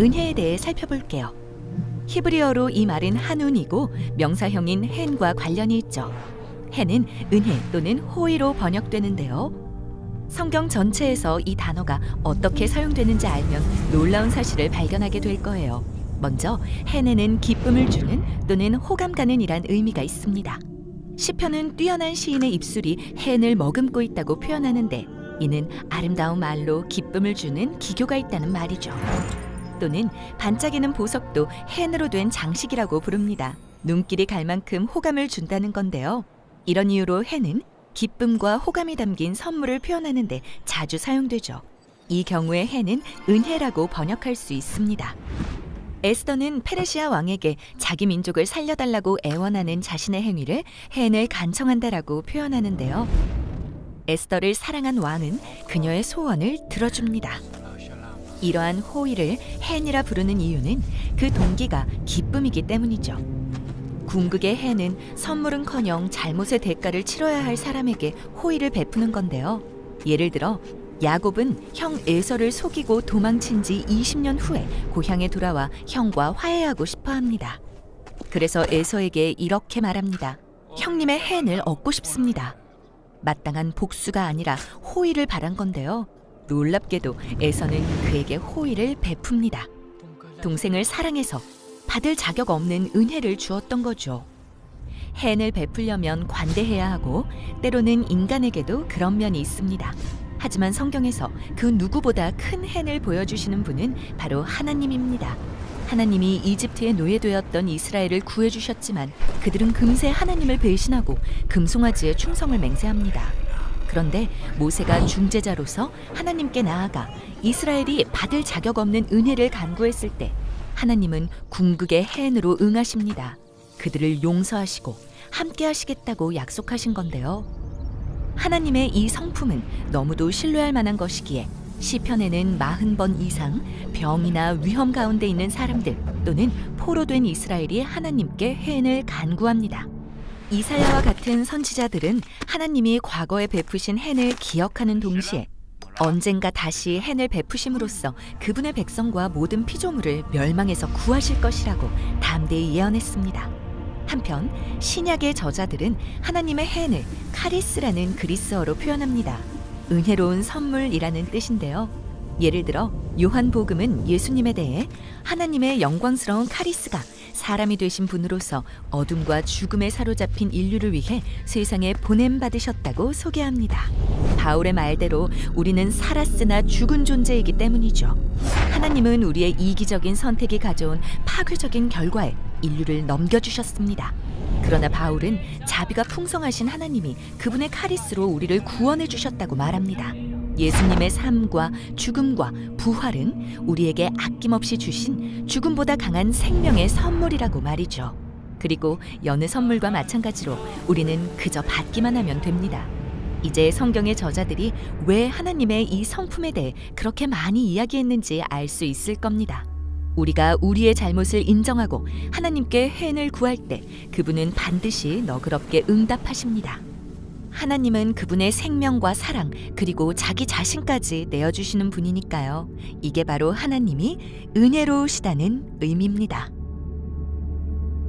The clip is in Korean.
은혜에 대해 살펴볼게요. 히브리어로 이 말은 한운이고 명사형인 헨과 관련이 있죠. 헨은 은혜 또는 호의로 번역되는데요. 성경 전체에서 이 단어가 어떻게 사용되는지 알면 놀라운 사실을 발견하게 될 거예요. 먼저 헨에는 기쁨을 주는 또는 호감 가는 이란 의미가 있습니다. 시편은 뛰어난 시인의 입술이 헨을 머금고 있다고 표현하는데 이는 아름다운 말로 기쁨을 주는 기교가 있다는 말이죠. 또는 반짝이는 보석도 헨으로 된 장식이라고 부릅니다. 눈길이 갈 만큼 호감을 준다는 건데요. 이런 이유로 헨은 기쁨과 호감이 담긴 선물을 표현하는데 자주 사용되죠. 이 경우에 헨은 은혜라고 번역할 수 있습니다. 에스더는 페르시아 왕에게 자기 민족을 살려달라고 애원하는 자신의 행위를 헨을 간청한다라고 표현하는데요. 에스더를 사랑한 왕은 그녀의 소원을 들어줍니다. 이러한 호의를 헨이라 부르는 이유는 그 동기가 기쁨이기 때문이죠. 궁극의 헨은 선물은커녕 잘못의 대가를 치러야 할 사람에게 호의를 베푸는 건데요. 예를 들어 야곱은 형 에서를 속이고 도망친 지 20년 후에 고향에 돌아와 형과 화해하고 싶어 합니다. 그래서 에서에게 이렇게 말합니다. 형님의 헨을 얻고 싶습니다. 마땅한 복수가 아니라 호의를 바란 건데요. 놀랍게도 에서는 그에게 호의를 베풉니다. 동생을 사랑해서 받을 자격 없는 은혜를 주었던 거죠. 헨을 베풀려면 관대해야 하고 때로는 인간에게도 그런 면이 있습니다. 하지만 성경에서 그 누구보다 큰 헨을 보여주시는 분은 바로 하나님입니다. 하나님이 이집트에 노예되었던 이스라엘을 구해주셨지만 그들은 금세 하나님을 배신하고 금송아지에 충성을 맹세합니다. 그런데 모세가 중재자로서 하나님께 나아가 이스라엘이 받을 자격 없는 은혜를 간구했을 때 하나님은 궁극의 헨으로 응하십니다. 그들을 용서하시고 함께 하시겠다고 약속하신 건데요. 하나님의 이 성품은 너무도 신뢰할 만한 것이기에 시편에는 40번 이상 병이나 위험 가운데 있는 사람들 또는 포로된 이스라엘이 하나님께 헨을 간구합니다. 이사야와 같은 선지자들은 하나님이 과거에 베푸신 헨을 기억하는 동시에 언젠가 다시 헨을 베푸심으로써 그분의 백성과 모든 피조물을 멸망에서 구하실 것이라고 담대히 예언했습니다. 한편 신약의 저자들은 하나님의 헨을 카리스라는 그리스어로 표현합니다. 은혜로운 선물이라는 뜻인데요. 예를 들어 요한복음은 예수님에 대해 하나님의 영광스러운 카리스가 사람이 되신 분으로서 어둠과 죽음에 사로잡힌 인류를 위해 세상에 보냄 받으셨다고 소개합니다. 바울의 말대로 우리는 살았으나 죽은 존재이기 때문이죠. 하나님은 우리의 이기적인 선택이 가져온 파괴적인 결과에 인류를 넘겨주셨습니다. 그러나 바울은 자비가 풍성하신 하나님이 그분의 카리스로 우리를 구원해 주셨다고 말합니다. 예수님의 삶과 죽음과 부활은 우리에게 아낌없이 주신 죽음보다 강한 생명의 선물이라고 말이죠. 그리고 여느 선물과 마찬가지로 우리는 그저 받기만 하면 됩니다. 이제 성경의 저자들이 왜 하나님의 이 성품에 대해 그렇게 많이 이야기했는지 알 수 있을 겁니다. 우리가 우리의 잘못을 인정하고 하나님께 헨을 구할 때 그분은 반드시 너그럽게 응답하십니다. 하나님은 그분의 생명과 사랑 그리고 자기 자신까지 내어주시는 분이니까요. 이게 바로 하나님이 은혜로우시다는 의미입니다.